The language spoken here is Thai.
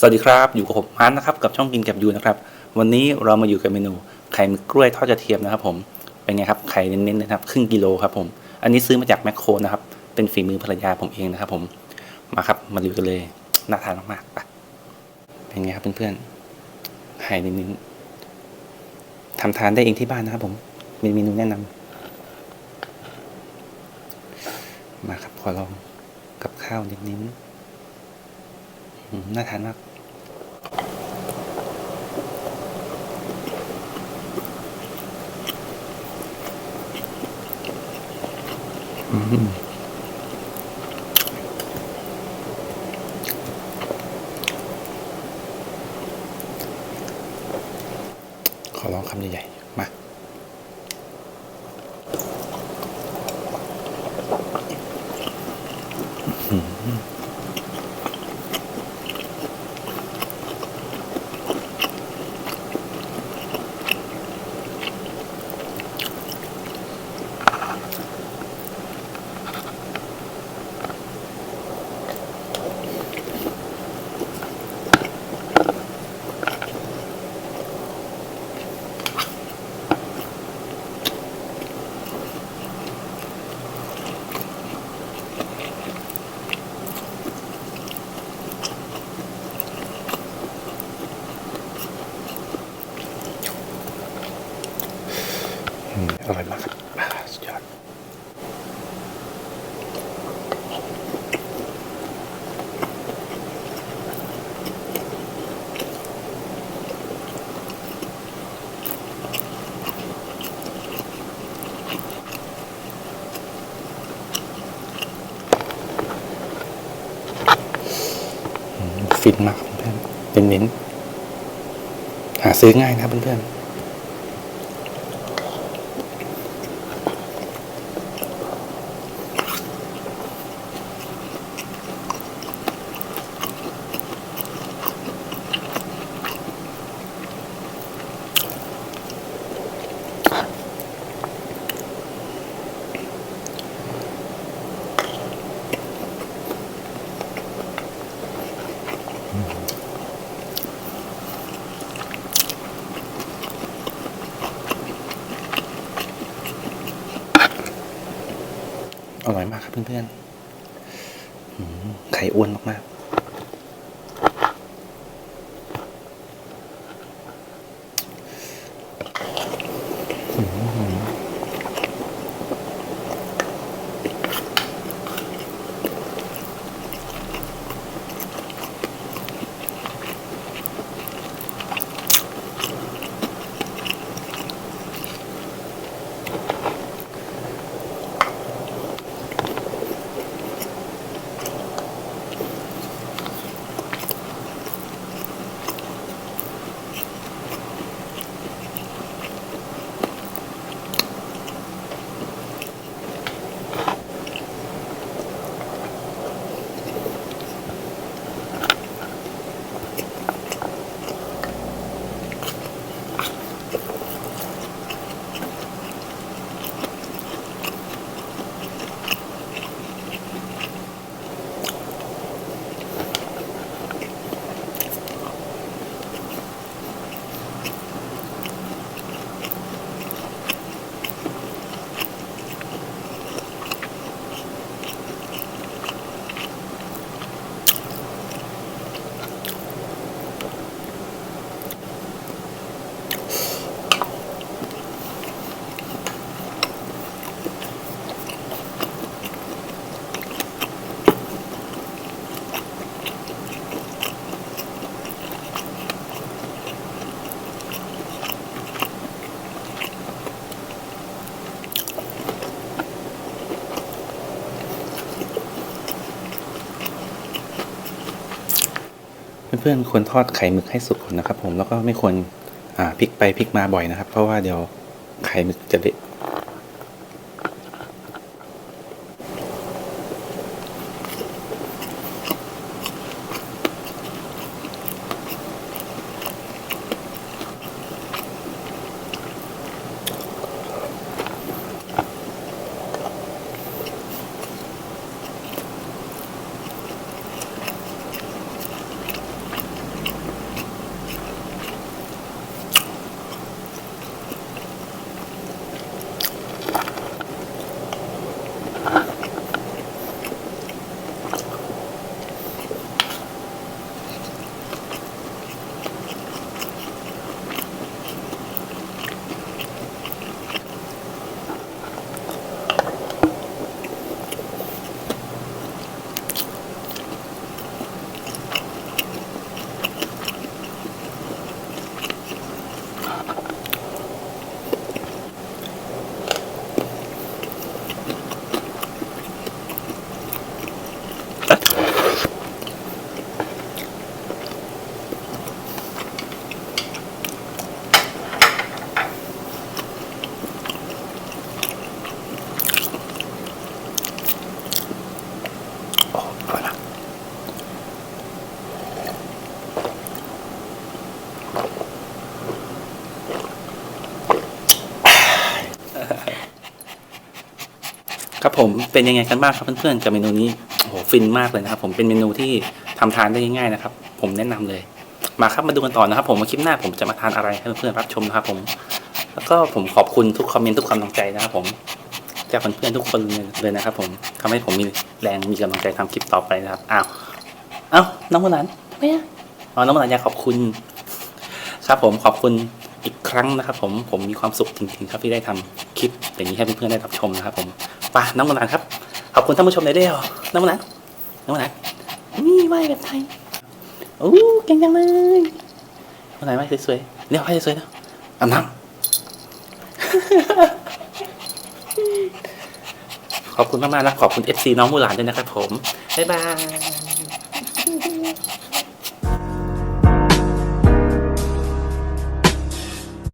สวัสดีครับ อยู่กับผมมาร์ทนะครับกับช่องกินกับยูนะครับ วันนี้เรามาอยู่กับเมนูไข่หมึกกล้วยทอดกระเทียมนะครับผมเป็นไงครับไข่เน้นๆนะครับครึ่งกิโลครับผมอันนี้ซื้อมาจากแมคโครนะครับ เป็นฝีมือภรรยาผมเองนะครับผมมาครับมาดูกันเลยน่าทานมากๆไปเป็นไงครับเพื่อนๆไข่เน้นๆทำทานได้เองที่บ้านนะครับผมมีเมนูแนะนำมาครับขอลองกับข้าวเน้นๆน่าทานมาก ขอลองคำใหญ่ๆ มา อื้อหืออืมอร่อยมากครับอ่าสุดยอด อืม ฟินมากเพื่อนเป็นเน้นหาซื้อง่ายนะเพื่อนๆ อร่อยมากครับเพื่อนๆไข่อ้วนมากๆ พื่อนๆควรทอดไข่หมึกให้สุกก่อนนะครับ ผมแล้วก็ไม่ควรพลิกไปพลิกมาบ่อยนะครับ เพราะว่าเดี๋ยวไข่หมึกจะเละ ครับผมเป็นยังไงกันบ้างครับเพื่อนๆกับเมนูนี้โอ้โหฟินมากเลยนะครับ ผมเป็นเมนูที่ทำทานได้ง่ายๆนะครับ ผมแนะนำเลย มาครับมาดูกันต่อนะครับ ผมว่าคลิปหน้าผมจะมาทานอะไรให้เพื่อนๆรับชมนะครับ ผม แล้วก็ผมขอบคุณทุกคอมเมนต์ทุกกำลังใจนะครับ ผมจากเพื่อนๆทุกคนเลยนะครับ ผมทำให้ผมมีแรงมีกำลังใจทำคลิปต่อไปนะครับอ้าวเอ้าน้องคนนั้นทำไมอะอ๋อน้องคนนั้นอยากขอบคุณ ครับ ผมขอบคุณ อีกครั้งนะครับ ผมผมมีความสุขจริงๆครับที่ได้ทำคลิปอย่างนี้ให้เพื่อนๆได้รับชมนะครับ ผมไป่ะน้องคนนั้นครับขอบคุณท่านผู้ชมในเดียวน้องคนนั้นน้องคนนั้นนี่ไหวแบบไทยโอ้เก่งจังเลยคนไหนไหวสวยๆเดี๋ยไหวสวยๆนะอาบน้ำขอบคุณมากๆนะขอบคุณ FC น้องมูหลานด้วยนะครับผม บ๊ายบาย